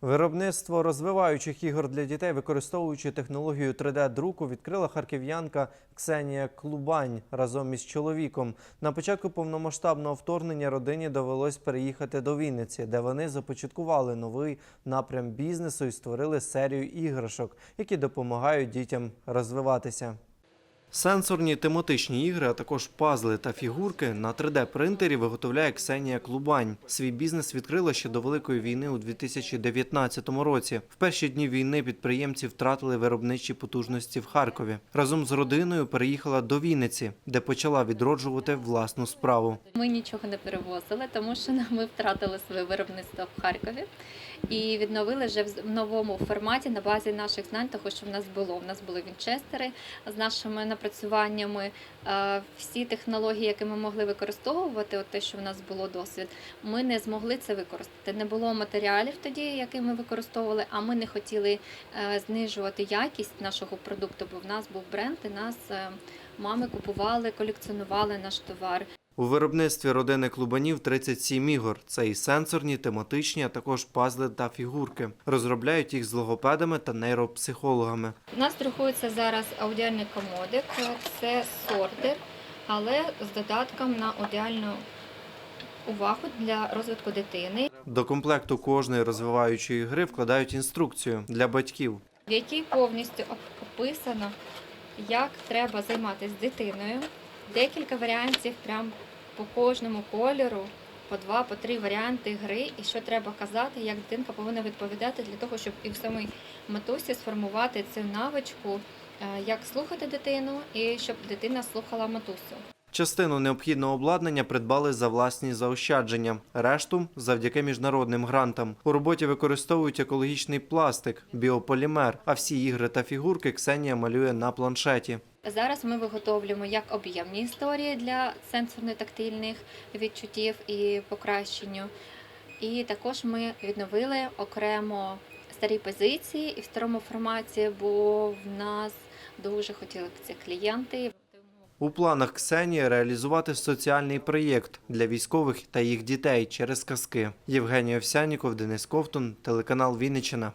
Виробництво розвиваючих ігор для дітей, використовуючи технологію 3D-друку, відкрила харків'янка Ксенія Клубань разом із чоловіком. На початку повномасштабного вторгнення родині довелось переїхати до Вінниці, де вони започаткували новий напрям бізнесу і створили серію іграшок, які допомагають дітям розвиватися. Сенсорні тематичні ігри, а також пазли та фігурки на 3D-принтері виготовляє Ксенія Клубань. Свій бізнес відкрила ще до Великої війни у 2019 році. В перші дні війни підприємці втратили виробничі потужності в Харкові. Разом з родиною переїхала до Вінниці, де почала відроджувати власну справу. Ми нічого не перевозили, тому що ми втратили своє виробництво в Харкові і відновили вже в новому форматі на базі наших знань, того, що в нас було. У нас були вінчестери з нашими напрацюваннями. Е, Всі технології, які ми могли використовувати, от те, що в нас було досвід, ми не змогли це використати. Не було матеріалів тоді, які ми використовували, а ми не хотіли е, знижувати якість нашого продукту, бо в нас був бренд, і нас е, мами купували, колекціонували наш товар. У виробництві родини Клубанів 37 ігор. Це і сенсорні, тематичні, а також пазли та фігурки. Розробляють їх з логопедами та нейропсихологами. У нас друкується зараз аудіальний комодик, це сортер, але з додатком на аудіальну увагу для розвитку дитини, До комплекту кожної розвиваючої гри вкладають інструкцію для батьків. в якій повністю описано, як треба займатися з дитиною. Декілька варіантів прям по кожному кольору, по два, по три варіанти гри, і що треба казати, як дитинка повинна відповідати для того, щоб і в самій матусі сформувати цю навичку, е, як слухати дитину, і щоб дитина слухала матусю. Частину необхідного обладнання придбали за власні заощадження, решту завдяки міжнародним грантам. У роботі використовують екологічний пластик, біополімер, а всі ігри та фігурки Ксенія малює на планшеті. Зараз ми виготовлюємо як об'ємні історії для сенсорно-тактильних відчуттів і покращенню. І також ми відновили окремо старі позиції і в старому форматі, бо в нас дуже хотіли ці клієнти. У планах Ксенії реалізувати соціальний проєкт для військових та їх дітей через казки. Євгеній Овсяніков, Денис Ковтун, телеканал Вінниччина.